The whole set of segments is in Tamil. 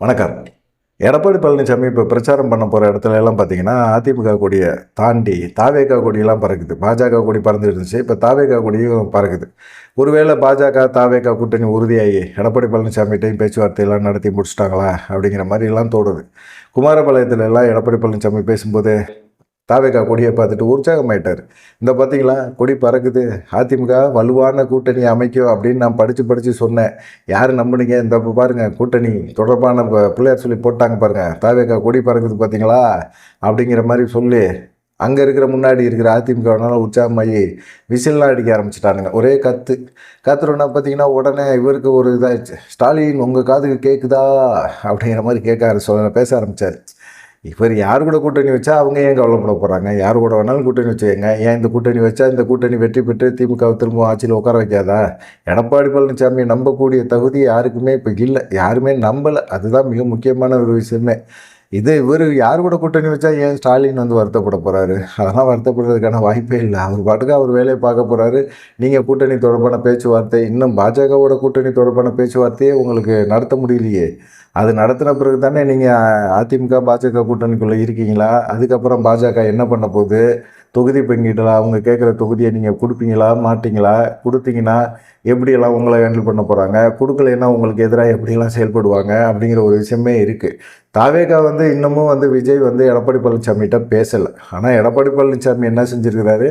வணக்கம். எடப்பாடி பழனிசாமி இப்போ பிரச்சாரம் பண்ண போகிற இடத்துல எல்லாம் பார்த்தீங்கன்னா அதிமுக கொடியை தாண்டி தாவேகா கொடியெல்லாம் பறக்குது. பாஜக கொடி பறந்து இருந்துச்சு. இப்போ தாவேகா கொடியும் பறக்குது. ஒருவேளை பாஜக தாவேகா கூட்டணி உறுதியாகி எடப்பாடி பழனிசாமிகிட்டையும் பேச்சுவார்த்தையெல்லாம் நடத்தி முடிச்சிட்டாங்களா? அப்படிங்கிற மாதிரி எல்லாம் தோணுது. குமாரபாளையத்துல எல்லாம் எடப்பாடி பழனிசாமி பேசும்போது தாவேகா கொடியை பார்த்துட்டு உற்சாகமாயிட்டார். இந்த பார்த்தீங்களா கொடி பறக்குது. அதிமுக வலுவான கூட்டணி அமைக்கும் அப்படின்னு நான் படித்து படித்து சொன்னேன். யார் நம்புனீங்க? இந்த பாருங்கள் பாருங்க கூட்டணி தொடர்பான பிள்ளையார் சொல்லி போட்டாங்க பாருங்கள் தாவேகா கொடி பறக்குது பார்த்தீங்களா அப்படிங்கிற மாதிரி சொல்லி அங்கே இருக்கிற முன்னாடி இருக்கிற அதிமுகனால உற்சாகமாகி விசில்லாம் அடிக்க ஆரம்பிச்சிட்டானுங்க. ஒரே கத்து. கத்துறோன்னா பார்த்தீங்கன்னா உடனே இவருக்கு ஒரு இதாகிடுச்சு ஸ்டாலின் உங்கள் காதுக்கு கேட்குதா அப்படிங்கிற மாதிரி கேட்க ஆர- பேச ஆரம்பித்தார் இவர் யார் கூட கூட்டணி வச்சா அவங்க ஏன் கவலைப்பட போகிறாங்க யார் கூட வேணாலும் கூட்டணி வச்சுக்கோங்க. ஏன் இந்த கூட்டணி வச்சா இந்த கூட்டணி வெற்றி பெற்று திமுக திரும்ப ஆட்சியில் உட்கார வைக்காதா? எடப்பாடி பழனிசாமி நம்பக்கூடிய தகுதி யாருக்குமே இப்போ இல்லை. யாருமே நம்பலை. அதுதான் மிக முக்கியமான ஒரு விஷயமே. இது இவர் யார் கூட கூட்டணி வச்சா ஏன் ஸ்டாலின் வந்து வருத்தப்பட போகிறாரு அதெல்லாம் வருத்தப்படுறதுக்கான வாய்ப்பே இல்லை. அவர் பாட்டுக்கு அவர் வேலையை பார்க்க போகிறாரு நீங்கள் கூட்டணி தொடர்பான பேச்சுவார்த்தை இன்னும் பாஜகவோட கூட்டணி தொடர்பான பேச்சுவார்த்தையே உங்களுக்கு நடத்த முடியலையே. அது நடத்தின பிறகு தானே நீங்கள் அதிமுக பாஜக கூட்டணிக்குள்ளே இருக்கீங்களா? அதுக்கப்புறம் பாஜக என்ன பண்ண போகுது? தொகுதி பங்கீட்டில் அவங்க கேட்குற தொகுதியை நீங்கள் கொடுப்பீங்களா? மாட்டிங்களா? கொடுத்தீங்கன்னா எப்படியெல்லாம் உங்களை ஹேண்டில் பண்ண போகிறாங்க கொடுக்கலைன்னா உங்களுக்கு எதிராக எப்படியெல்லாம் செயல்படுவாங்க? அப்படிங்கிற ஒரு விஷயமே இருக்குது தாவேகா வந்து இன்னமும் வந்து விஜய் வந்து எடப்பாடி பழனிசாமிகிட்ட பேசலை. ஆனால் எடப்பாடி பழனிசாமி என்ன செஞ்சுருக்கிறாரு?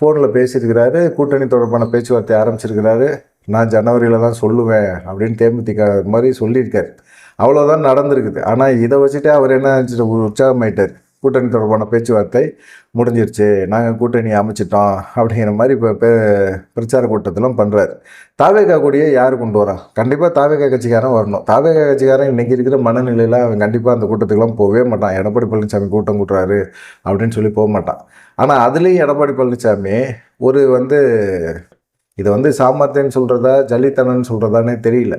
ஃபோனில் பேசியிருக்கிறாரு. கூட்டணி தொடர்பான பேச்சுவார்த்தை ஆரம்பிச்சிருக்கிறாரு. நான் ஜனவரியில் தான் சொல்லுவேன் அப்படின்னு தேமுதிக மாதிரி சொல்லியிருக்காரு. அவ்வளோதான் நடந்திருக்குது. ஆனால் இதை வச்சுட்டு அவர் என்ன நினச்சிட்டு உற்சாகமாயிட்டார். கூட்டணி தொடர்பான பேச்சுவார்த்தை முடிஞ்சிருச்சு. நாங்கள் கூட்டணி அமைச்சிட்டோம் அப்படிங்கிற மாதிரி இப்போ பே பிரச்சார கூட்டத்திலும் பண்ணுறாரு தாவேகா கூடிய யார் கொண்டு வரா? கண்டிப்பாக தாவேகா கட்சிக்காரன் வரணும். தாவேகா கட்சிக்காரன் இன்றைக்கி இருக்கிற மனநிலையில் அவன் கண்டிப்பாக அந்த கூட்டத்துக்குலாம் போகவே மாட்டான். எடப்பாடி பழனிசாமி கூட்டம் கூட்டுறாரு அப்படின்னு சொல்லி போக மாட்டான். ஆனால் அதுலேயும் எடப்பாடி பழனிசாமி ஒரு வந்து இதை வந்து சாமர்த்தியன்னு சொல்கிறதா ஜல்லித்தனன்னு சொல்கிறதானே தெரியல.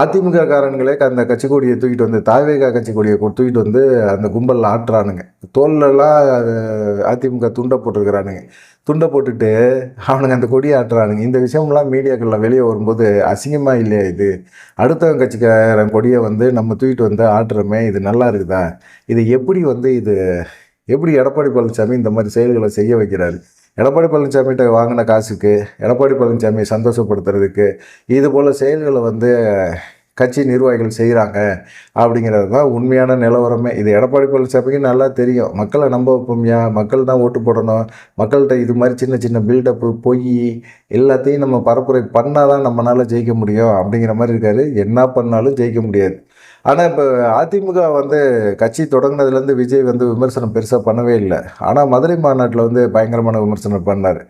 அதிமுக காரங்களே அந்த கட்சி கொடியை தூக்கிட்டு வந்து தாவேகா கட்சி கொடியை தூக்கிட்டு வந்து அந்த கும்பலில் ஆட்டுறானுங்க. தோல்லெல்லாம் அதிமுக துண்டை போட்டிருக்கிறானுங்க. துண்டை போட்டுட்டு அவனுங்க அந்த கொடியை ஆட்டுறானுங்க. இந்த விஷயம்லாம் மீடியாக்களில் வெளியே வரும்போது அசிங்கமாக இல்லையா இது? அடுத்தவங்க கட்சிக்காரன் கொடியை வந்து நம்ம தூக்கிட்டு வந்து ஆட்டுறோமே இது நல்லா இருக்குதா? இது எப்படி வந்து இது எப்படி எடப்பாடி பழனிசாமி இந்த மாதிரி செயல்களை செய்ய வைக்கிறாரு? எடப்பாடி பழனிசாமிகிட்ட வாங்கின காசுக்கு எடப்பாடி பழனிசாமி சந்தோஷப்படுத்துறதுக்கு இது போல் செயல்களை வந்து கட்சி நிர்வாகிகள் செய்கிறாங்க அப்படிங்கிறது தான் உண்மையான நிலவரமே. இது எடப்பாடி பழனிசாமிக்கு நல்லா தெரியும். மக்களை நம்ப வைப்போம்யா? மக்கள் தான் ஓட்டு போடணும். மக்கள்கிட்ட இது மாதிரி சின்ன சின்ன பில்டப்பு பொய் எல்லாத்தையும் நம்ம பரப்புரை பண்ணால் தான் நம்மளால் ஜெயிக்க முடியும் அப்படிங்கிற மாதிரி இருக்காரு. என்ன பண்ணாலும் ஜெயிக்க முடியாது. ஆனால் இப்போ அதிமுக வந்து கட்சி தொடங்கினதுலேருந்து விஜய் வந்து விமர்சனம் பெருசாக பண்ணவே இல்லை. ஆனால் மதுரை மாநாட்டில் வந்து பயங்கரமான விமர்சனம் பண்ணார்.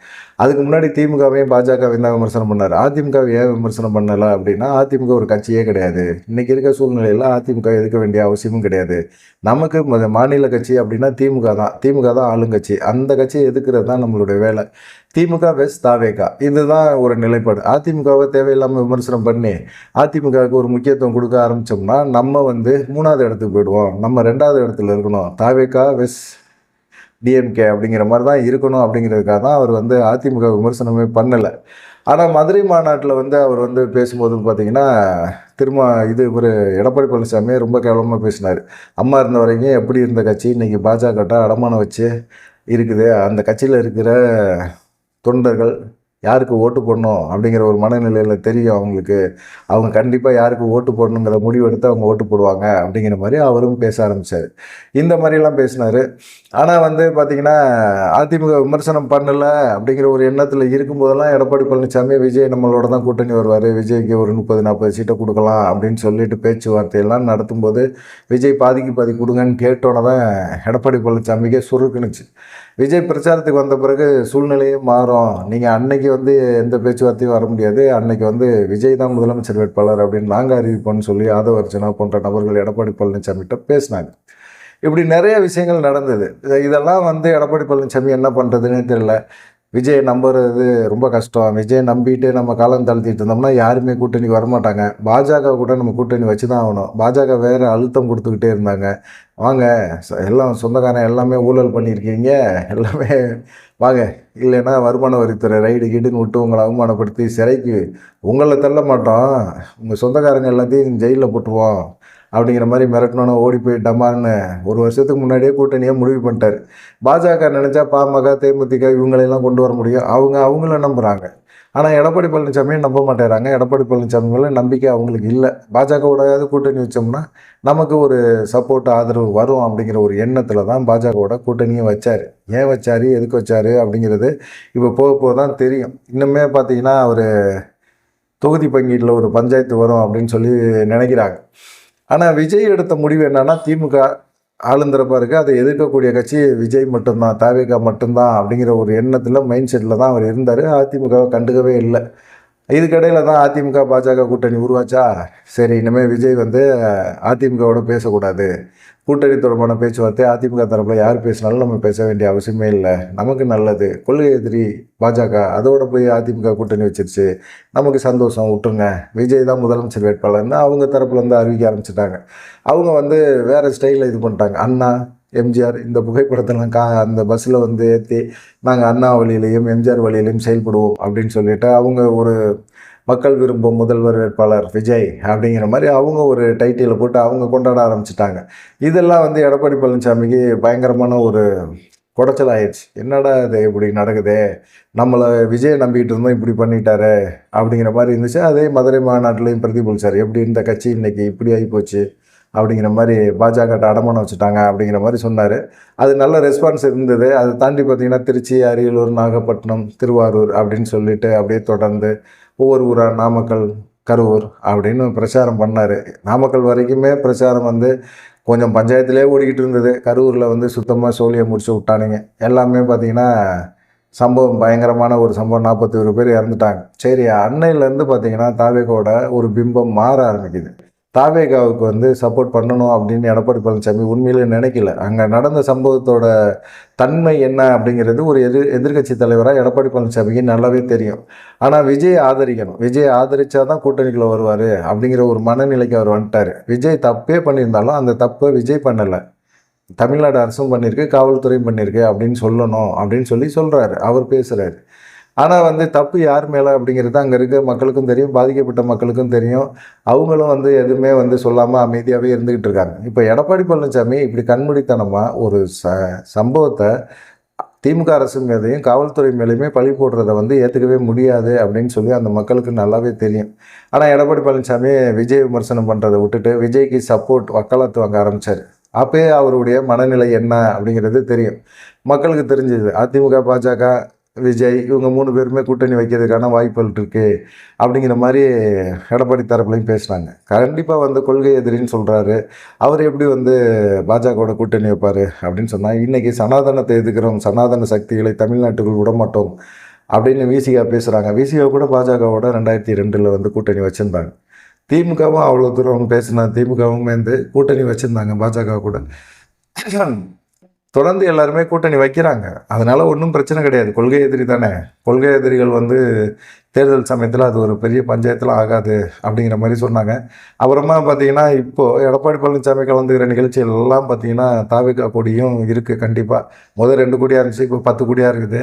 அதுக்கு முன்னாடி திமுகவையும் பாஜகவையும் தான் விமர்சனம் பண்ணார். அதிமுக ஏன் விமர்சனம் பண்ணலை அப்படின்னா அதிமுக ஒரு கட்சியே கிடையாது. இன்றைக்கி இருக்க சூழ்நிலையில் அதிமுக எதுக்க வேண்டிய அவசியமும் கிடையாது. நமக்கு மாநில கட்சி அப்படின்னா திமுக தான். திமுக தான் ஆளுங்கட்சி. அந்த கட்சியை எதுக்குறது தான் நம்மளுடைய வேலை. திமுக வெஸ் தாவேகா இதுதான் ஒரு நிலைப்பாடு. அதிமுகவை தேவையில்லாமல் விமர்சனம் பண்ணி அதிமுகவுக்கு ஒரு முக்கியத்துவம் கொடுக்க ஆரம்பித்தோம்னா நம்ம வந்து மூணாவது இடத்துக்கு போயிடுவோம். நம்ம ரெண்டாவது இடத்துல இருக்கணும். தாவேகா வெஸ் டிஎம்கே அப்படிங்கிற மாதிரி தான் இருக்கணும் அப்படிங்கிறதுக்காக தான் அவர் வந்து அதிமுக விமர்சனமே பண்ணலை. ஆனால் மதுரை மாநாட்டில் வந்து அவர் வந்து பேசும்போது பார்த்தீங்கன்னா திரும்ப இது ஒரு எடப்பாடி பழனிசாமி ரொம்ப கேவலமாக பேசினார். அம்மா இருந்த வரைக்கும் எப்படி இருந்த கட்சி? இன்றைக்கி பாஜகட்ட அடமானம் வச்சு இருக்குது. அந்த கட்சியில் இருக்கிற தொண்டர்கள் யாருக்கு ஓட்டு போடணும் அப்படிங்கிற ஒரு மனநிலையில் தெரியும் அவங்களுக்கு. அவங்க கண்டிப்பாக யாருக்கு ஓட்டு போடணுங்கிற முடிவு எடுத்து அவங்க ஓட்டு போடுவாங்க அப்படிங்கிற மாதிரி அவரும் பேச ஆரம்பித்தார் இந்த மாதிரிலாம் பேசினார். ஆனால் வந்து பார்த்திங்கன்னா அதிமுக விமர்சனம் பண்ணலை அப்படிங்கிற ஒரு எண்ணத்தில் இருக்கும்போதெல்லாம் எடப்பாடி பழனிசாமி விஜய் நம்மளோட தான் கூட்டணி வருவார். விஜய்க்கு ஒரு முப்பது நாற்பது சீட்டை கொடுக்கலாம் அப்படின்னு சொல்லிட்டு பேச்சுவார்த்தையெல்லாம் நடத்தும்போது விஜய் பாதிக்கு பாதி கொடுங்கன்னு கேட்டோன்னே தான் எடப்பாடி பழனிசாமிக்கே சுருக்குனுச்சு. விஜய் பிரச்சாரத்துக்கு வந்த பிறகு சூழ்நிலையே மாறும். நீங்கள் அன்னைக்கு வந்து எந்த பேச்சுவார்த்தையும் வர முடியாது. அன்னைக்கு வந்து விஜய் தான் முதலமைச்சர் வேட்பாளர் அப்படின்னு நாங்கள் அறிவிப்போம்னு சொல்லி ஆதவ அர்ச்சனா போன்ற நபர்கள் எடப்பாடி பழனிசாமிகிட்ட பேசினாங்க. இப்படி நிறைய விஷயங்கள் நடந்தது. இதெல்லாம் வந்து எடப்பாடி பழனிசாமி என்ன பண்ணுறதுன்னு தெரியல. விஜயை நம்புறது ரொம்ப கஷ்டம். விஜயை நம்பிட்டு நம்ம காலம் தாழ்த்திட்டு இருந்தோம்னா யாருமே கூட்டணி வரமாட்டாங்க. பாஜக கூட நம்ம கூட்டணி வச்சு தான் ஆகணும். பாஜக வேறு அழுத்தம் கொடுத்துக்கிட்டே இருந்தாங்க. வாங்க எல்லாம் சொந்தக்காரன் எல்லாமே ஊழல் பண்ணியிருக்கீங்க. எல்லாமே வாங்க இல்லைன்னா வருமான வரித்துறை ரைடு கீடுன்னு விட்டு உங்களை அவமானப்படுத்தி சிறைக்கு உங்களை தள்ள மாட்டோம். உங்கள் சொந்தக்காரங்க எல்லாத்தையும் ஜெயிலில் போட்டுருவோம் அப்படிங்கிற மாதிரி மிரட்டணும்னு ஓடி போயிட்டமான்னு ஒரு வருஷத்துக்கு முன்னாடியே கூட்டணியை முடிவு பண்ணிட்டார். பாஜக நினச்சா பாமக தேமுதிக இவங்களையெல்லாம் கொண்டு வர முடியும். அவங்க அவங்கள நம்புகிறாங்க ஆனால் எடப்பாடி பழனிசாமியை நம்ப மாட்டேறாங்க. எடப்பாடி பழனிசாமி மேலே நம்பிக்கை அவங்களுக்கு இல்லை. பாஜகவோடையாவது கூட்டணி வச்சோம்னா நமக்கு ஒரு சப்போர்ட் ஆதரவு வரும் அப்படிங்கிற ஒரு எண்ணத்தில் தான் பாஜகவோட கூட்டணியை வச்சார். ஏன் வச்சார்? எதுக்கு வச்சார்? அப்படிங்கிறது இப்போ போக போக தான் தெரியும். இன்னுமே பார்த்தீங்கன்னா அவர் தொகுதி பங்கீட்டில் ஒரு பஞ்சாயத்து வரும் அப்படின்னு சொல்லி நினைக்கிறாங்க. ஆனால் விஜய் எடுத்த முடிவு என்னென்னா திமுக ஆளுந்தரப்பாக இருக்குது அதை எதிர்க்கக்கூடிய கட்சி விஜய் மட்டும்தான் தாவேகா மட்டும்தான் அப்படிங்கிற ஒரு எண்ணத்தில் மைண்ட் செட்டில் தான் அவர் இருந்தார். அதிமுகவை கண்டுக்கவே இல்லை. இதுக்கிடையில் தான் அதிமுக பாஜக கூட்டணி உருவாச்சா? சரி இனிமேல் விஜய் வந்து அதிமுகவோட பேசக்கூடாது. கூட்டணி தொடர்பான பேச்சுவார்த்தை அதிமுக தரப்பில் யார் பேசினாலும் நம்ம பேச வேண்டிய அவசியமே இல்லை. நமக்கு நல்லது. கொள்கை எதிரி பாஜக அதோட போய் அதிமுக கூட்டணி வச்சிருச்சு. நமக்கு சந்தோஷம் விட்டுருங்க விஜய் தான் முதலமைச்சர் வேட்பாளர்னு அவங்க தரப்பில் வந்து அறிவிக்க ஆரம்பிச்சிட்டாங்க. அவங்க வந்து வேறு ஸ்டைலில் இது பண்ணிட்டாங்க. அண்ணா எம்ஜிஆர் இந்த புகைப்படத்தெல்லாம் கா அந்த பஸ்ஸில் வந்து ஏற்றி நாங்கள் அண்ணா வழியிலையும் எம்ஜிஆர் வழியிலையும் செயல்படுவோம் அப்படின்னு சொல்லிட்டு அவங்க ஒரு மக்கள் விரும்பும் முதல்வர் வேட்பாளர் விஜய் அப்படிங்கிற மாதிரி அவங்க ஒரு டைட்டிலை போட்டு அவங்க கொண்டாட ஆரம்பிச்சிட்டாங்க. இதெல்லாம் வந்து எடப்பாடி பழனிசாமிக்கு பயங்கரமான ஒரு குடைச்சல் ஆயிடுச்சு. என்னடா இது இப்படி நடக்குதே? நம்மளை விஜயை நம்பிக்கிட்டு இருந்தோம் இப்படி பண்ணிட்டாரு அப்படிங்கிற மாதிரி இருந்துச்சு. அதே மதுரை மாநாட்டிலையும் பிரதிபலிச்சார் எப்படி இந்த கட்சி இன்னைக்கு இப்படி ஆகிப்போச்சு அப்படிங்கிற மாதிரி பாஜக அடமானம் வச்சுட்டாங்க அப்படிங்கிற மாதிரி சொன்னார். அது நல்ல ரெஸ்பான்ஸ் இருந்தது. அதை தாண்டி பார்த்தீங்கன்னா திருச்சி அரியலூர் நாகப்பட்டினம் திருவாரூர் அப்படின்னு சொல்லிட்டு அப்படியே தொடர்ந்து ஒவ்வொரு ஊராக நாமக்கல் கரூர் அப்படின்னு பிரச்சாரம் பண்ணார். நாமக்கல் வரைக்குமே பிரச்சாரம் வந்து கொஞ்சம் பஞ்சாயத்துலேயே ஓடிக்கிட்டு இருந்தது. கரூரில் வந்து சுத்தமாக சோழியை முடிச்சு விட்டானுங்க. எல்லாமே பார்த்தீங்கன்னா சம்பவம் பயங்கரமான ஒரு சம்பவம். நாற்பத்தி ஒரு பேர் இறந்துட்டாங்க. சரி அன்னையிலேருந்து பார்த்தீங்கன்னா தாவேக்கோட ஒரு பிம்பம் மாற ஆரம்பிக்குது. தாவேகாவுக்கு வந்து சப்போர்ட் பண்ணணும் அப்படின்னு எடப்பாடி பழனிசாமி உண்மையிலே நினைக்கல. அங்கே நடந்த சம்பவத்தோட தன்மை என்ன அப்படிங்கிறது ஒரு எதிர் எதிர்கட்சி தலைவராக எடப்பாடி பழனிசாமிக்கு நல்லாவே தெரியும். ஆனால் விஜய் ஆதரிக்கணும். விஜய் ஆதரித்தா தான் கூட்டணிக்குள்ள வருவார் அப்படிங்கிற ஒரு மனநிலைக்கு அவர் வந்துட்டார். விஜய் தப்பே பண்ணியிருந்தாலும் அந்த தப்பை விஜய் பண்ணலை. தமிழ்நாடு அரசும் பண்ணியிருக்கு காவல்துறையும் பண்ணியிருக்கு அப்படின்னு சொல்லணும் அப்படின்னு சொல்லி சொல்கிறாரு அவர் பேசுகிறாரு ஆனால் வந்து தப்பு யார் மேலே அப்படிங்கிறது அங்கே இருக்க மக்களுக்கும் தெரியும் பாதிக்கப்பட்ட மக்களுக்கும் தெரியும். அவங்களும் வந்து எதுவுமே வந்து சொல்லாமல் அமைதியாகவே இருந்துக்கிட்டு இருக்காங்க. இப்போ எடப்பாடி பழனிசாமி இப்படி கண்மூடித்தனமாக ஒரு ச சம்பவத்தை திமுக அரசு மேலேயும் காவல்துறை மேலேயுமே பழி போடுறத வந்து ஏற்றுக்கவே முடியாது அப்படின்னு சொல்லி அந்த மக்களுக்கு நல்லாவே தெரியும். ஆனால் எடப்பாடி பழனிசாமி விஜய் விமர்சனம் பண்ணுறதை விட்டுட்டு விஜய்க்கு சப்போர்ட் வக்காலத்து வாங்க ஆரம்பித்தார் அப்போயே அவருடைய மனநிலை என்ன அப்படிங்கிறது தெரியும். மக்களுக்கு தெரிஞ்சது அதிமுக பாஜக விஜய் இவங்க மூணு பேருமே கூட்டணி வைக்கிறதுக்கான வாய்ப்புகள் இருக்குது அப்படிங்கிற மாதிரி எடப்பாடி தரப்புலையும் பேசுனாங்க கண்டிப்பாக வந்து கொள்கை எதிரின்னு சொல்கிறாரு அவர் எப்படி வந்து பாஜகவோட கூட்டணி வைப்பார் அப்படின்னு சொன்னால் இன்றைக்கி சனாதனத்தை எதிர்க்கிறோம் சனாதன சக்திகளை தமிழ்நாட்டுக்குள் விடமாட்டோம் அப்படின்னு விசிகா பேசுகிறாங்க விசிகா கூட பாஜகவோட ரெண்டாயிரத்தி ரெண்டில் வந்து கூட்டணி வச்சுருந்தாங்க. திமுகவும் அவ்வளோ தூரம் பேசினா திமுகவும் வந்து கூட்டணி வச்சுருந்தாங்க பாஜக கூட. தொடர்ந்து எல்லாருமே கூட்டணி வைக்கிறாங்க. அதனால் ஒன்றும் பிரச்சனை கிடையாது. கொள்கை எதிரி தானே. கொள்கை எதிரிகள் வந்து தேர்தல் சமயத்தில் அது ஒரு பெரிய பஞ்சாயத்தில் ஆகாது அப்படிங்கிற மாதிரி சொன்னாங்க. அப்புறமா பார்த்தீங்கன்னா இப்போது எடப்பாடி பழனிசாமி கலந்துக்கிற நிகழ்ச்சிகள் எல்லாம் பார்த்தீங்கன்னா தாவிகா கொடியும் இருக்குது கண்டிப்பாக முதல் ரெண்டு கோடியாக இருந்துச்சு இப்போ பத்து கோடியாக இருக்குது.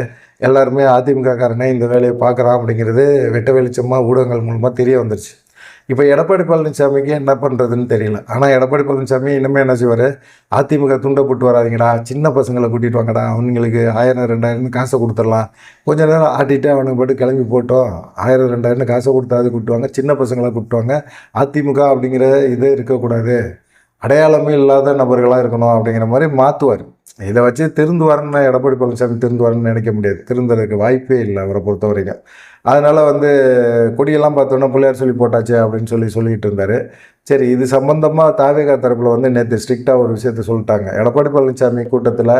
எல்லாருமே அதிமுக காரனே இந்த வேலையை பார்க்குறான் அப்படிங்கிறது வெட்ட வெளிச்சமாக ஊடகங்கள் மூலமாக தெரிய வந்துருச்சு. இப்போ எடப்பாடி பழனிசாமிக்கு என்ன பண்ணுறதுன்னு தெரியல. ஆனால் எடப்பாடி பழனிசாமி இனிமேல் என்ன செய்வார்? அதிமுக துண்டை போட்டு வராதிங்கடா சின்ன பசங்களை கூட்டிகிட்டு வாங்கடா அவனுங்களுக்கு ஆயிரம் ரெண்டாயிரம்னு காசை கொடுத்துடலாம். கொஞ்ச நேரம் ஆட்டிட்டு அவனுக்கு போட்டு கிளம்பி போட்டோம். ஆயிரம் ரெண்டாயிரம்னு காசை கொடுத்தாவது கூப்பிட்டுவாங்க சின்ன பசங்களை கூப்பிட்டுவாங்க அதிமுக அப்படிங்கிற இது இருக்கக்கூடாது. அடையாளமே இல்லாத நபர்களாக இருக்கணும் அப்படிங்கிற மாதிரி மாற்றுவார் இதை வச்சு திருந்து வரணும்னா எடப்பாடி பழனிசாமி திருந்து வரணும்னு நினைக்க முடியாது. திருந்துறதுக்கு வாய்ப்பே இல்லை அவரை பொறுத்த வரைக்கும் அதனால் வந்து கொடியெல்லாம் பார்த்தோன்னா பிள்ளையார் சொல்லி போட்டாச்சு அப்படின்னு சொல்லி சொல்லிகிட்டு இருந்தார். சரி இது சம்மந்தமாக தாவேகா தரப்பில் வந்து நேற்று ஸ்ட்ரிக்டாக ஒரு விஷயத்த சொல்லிட்டாங்க. எடப்பாடி பழனிசாமி கூட்டத்தில்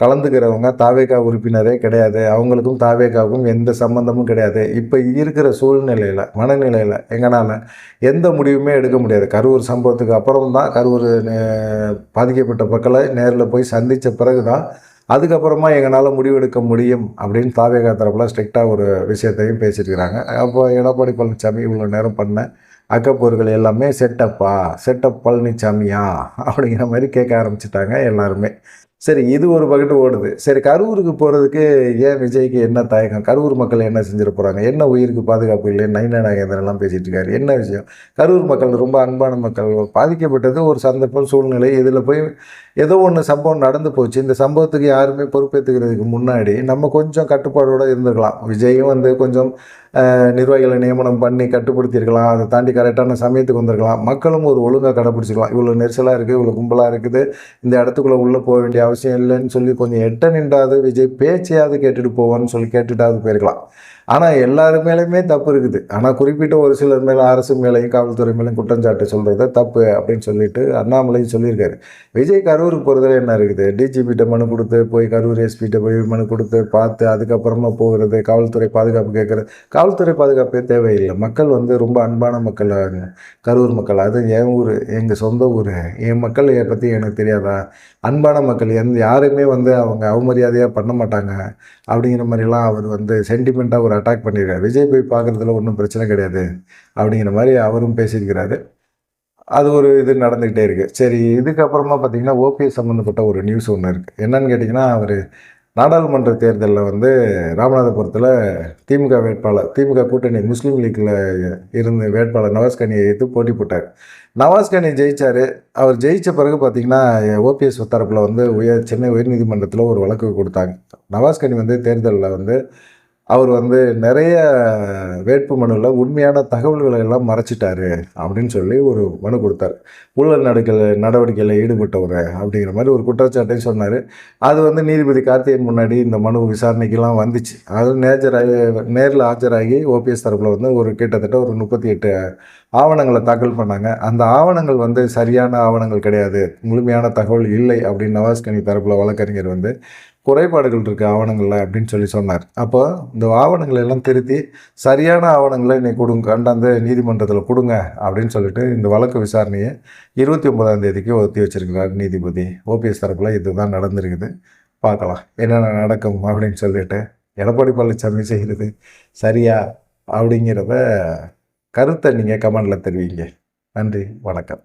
கலந்துக்கிறவங்க தாவேகா உறுப்பினரே கிடையாது. அவங்களுக்கும் தாவேகாவுக்கும் எந்த சம்மந்தமும் கிடையாது. இப்போ இருக்கிற சூழ்நிலையில் மனநிலையில் எங்களால் எந்த முடிவுமே எடுக்க முடியாது. கரூர் சம்பவத்துக்கு அப்புறம் தான் கரூர் நே- பாதிக்கப்பட்ட மக்களை நேரில் போய் சந்தித்த பிறகு தான் அதுக்கப்புறமா எங்களால் முடிவெடுக்க முடியும் அப்படின்னு தாவேகா தரப்பில் ஸ்ட்ரிக்டாக ஒரு விஷயத்தையும் பேசியிருக்கிறாங்க. அப்போ எடப்பாடி பழனிசாமி இவ்வளோ நேரம் பண்ண அக்கப்போர்கள் எல்லாமே செட்டப்பா செட்டப் பழனிசாமியா அப்படிங்கிற மாதிரி கேட்க ஆரம்பிச்சிட்டாங்க எல்லாருமே. சரி இது ஒரு பக்கெட்டு ஓடுது. சரி கரூருக்கு போகிறதுக்கு ஏன் விஜய்க்கு என்ன தயக்கம்? கரூர் மக்கள் என்ன செஞ்சிட போகிறாங்க என்ன உயிருக்கு பாதுகாப்பு இல்லை? நைனா நாகேந்திரன்லாம் பேசிகிட்டு இருக்காரு. என்ன விஷயம்? கரூர் மக்கள் ரொம்ப அன்பான மக்கள் பாதிக்கப்பட்டது ஒரு சந்தர்ப்பம் சூழ்நிலை இதில் போய் ஏதோ ஒன்று சம்பவம் நடந்து போச்சு. இந்த சம்பவத்துக்கு யாருமே பொறுப்பேற்றுக்கிறதுக்கு முன்னாடி நம்ம கொஞ்சம் கட்டுப்பாடோடு இருந்திருக்கலாம். விஜயும் வந்து கொஞ்சம் நிர்வாகிகளை நியமனம் பண்ணி கட்டுப்படுத்தியிருக்கலாம். அதை தாண்டி கரெக்டான சமயத்துக்கு வந்திருக்கலாம். மக்களும் ஒரு ஒழுங்காக கடைப்பிடிச்சிக்கலாம். இவ்வளோ நெரிசலாக இருக்குது இவ்வளோ கும்பலாக இருக்குது. இந்த இடத்துக்குள்ளே உள்ளே போக வேண்டிய அவசியம் இல்லைன்னு சொல்லி கொஞ்சம் எட்ட நின்றாது விஜய் பேச்சையாவது கேட்டுட்டு போவான்னு சொல்லி கேட்டுட்டாவது போயிருக்கலாம். ஆனால் எல்லாரு மேலேயுமே தப்பு இருக்குது. ஆனால் குறிப்பிட்ட ஒரு சிலர் மேலே அரசு மேலேயும் காவல்துறை மேலேயும் குற்றஞ்சாட்டு சொல்கிறது தப்பு அப்படின்னு சொல்லிட்டு அண்ணாமலையும் சொல்லியிருக்காரு. விஜய் கரூருக்கு போகிறதுல என்ன இருக்குது? டிஜிபிட்ட மனு கொடுத்து போய் கரூர் எஸ்பிகிட்ட போய் மனு கொடுத்து பார்த்து அதுக்கப்புறமா போகிறது காவல்துறை பாதுகாப்பு கேட்குறது காவல்துறை பாதுகாப்பே தேவையில்லை. மக்கள் வந்து ரொம்ப அன்பான மக்கள் கரூர் மக்கள். அது என் ஊர் எங்கள் சொந்த ஊர். என் மக்கள் பற்றி எனக்கு தெரியாதா? அன்பான மக்கள். எந்த யாருமே வந்து அவங்க அவமரியாதையாக பண்ண மாட்டாங்க. அப்படிங்கிற மாதிரிலாம் அவர் வந்து சென்டிமெண்ட்டாக ஒரு அட்டாக் பண்ணியிருக்காரு விஜய் போய் பார்க்குறதுல ஒன்றும் பிரச்சனை கிடையாது. அப்படிங்கிற மாதிரி அவரும் பேசியிருக்கிறாரு. அது ஒரு இது நடந்துக்கிட்டே இருக்குது சரி இதுக்கப்புறமா பார்த்தீங்கன்னா ஓபிஎஸ் சம்மந்தப்பட்ட ஒரு நியூஸ் ஒன்று இருக்குது என்னன்னு கேட்டிங்கன்னா அவர் நாடாளுமன்ற தேர்தலில் வந்து ராமநாதபுரத்தில் திமுக வேட்பாளர் திமுக கூட்டணி முஸ்லீம் லீக்கில் இருந்த வேட்பாளர் நவாஸ்கனியை எதிர்த்து போட்டி போட்டார். நவாஸ்கனி ஜெயிச்சார். அவர் ஜெயித்த பிறகு பார்த்திங்கன்னா ஓபிஎஸ் தரப்பில் வந்து உயர் சென்னை உயர்நீதிமன்றத்தில் ஒரு வழக்கு கொடுத்தாங்க. நவாஸ்கனி வந்து தேர்தலில் வந்து அவர் வந்து நிறைய வேட்பு மனுவில் உண்மையான தகவல்களை எல்லாம் மறைச்சிட்டாரு அப்படின்னு சொல்லி ஒரு மனு கொடுத்தார். ஊழல் நடக்கல நடவடிக்கையில் ஈடுபட்டவர் அப்படிங்கிற மாதிரி ஒரு குற்றச்சாட்டையும் சொன்னார். அது வந்து நீதிபதி கார்த்திகேயன் முன்னாடி இந்த மனு விசாரணைக்கெல்லாம் வந்துச்சு. அது நேஜராகி நேரில் ஆஜராகி ஓபிஎஸ் தரப்பில் வந்து ஒரு கிட்டத்தட்ட ஒரு முப்பத்தி எட்டு ஆவணங்களை தாக்கல் பண்ணாங்க. அந்த ஆவணங்கள் வந்து சரியான ஆவணங்கள் கிடையாது. முழுமையான தகவல் இல்லை அப்படின்னு நவாஸ் கனி தரப்பில் வழக்கறிஞர் வந்து குறைபாடுகள் இருக்குது ஆவணங்களில் அப்படின்னு சொல்லி சொன்னார். அப்போ இந்த ஆவணங்களை எல்லாம் திருத்தி சரியான ஆவணங்களை நீ கொடுங்க கண்டாந்து நீதிமன்றத்தில் கொடுங்க அப்படின்னு சொல்லிட்டு இந்த வழக்கு விசாரணையை இருபத்தி ஒன்பதாம் தேதிக்கு ஒத்தி வச்சிருக்கிறார் நீதிபதி. ஓபிஎஸ் தரப்பில் இதுதான் நடந்திருக்குது. பார்க்கலாம். என்னென்ன நடக்கும் அப்படின்னு சொல்லிட்டு எடப்பாடி பழனிசாமி செய்கிறது சரியா அப்படிங்கிறத கருத்தை நீங்கள் கமெண்டில் தெரிவிங்க. நன்றி வணக்கம்.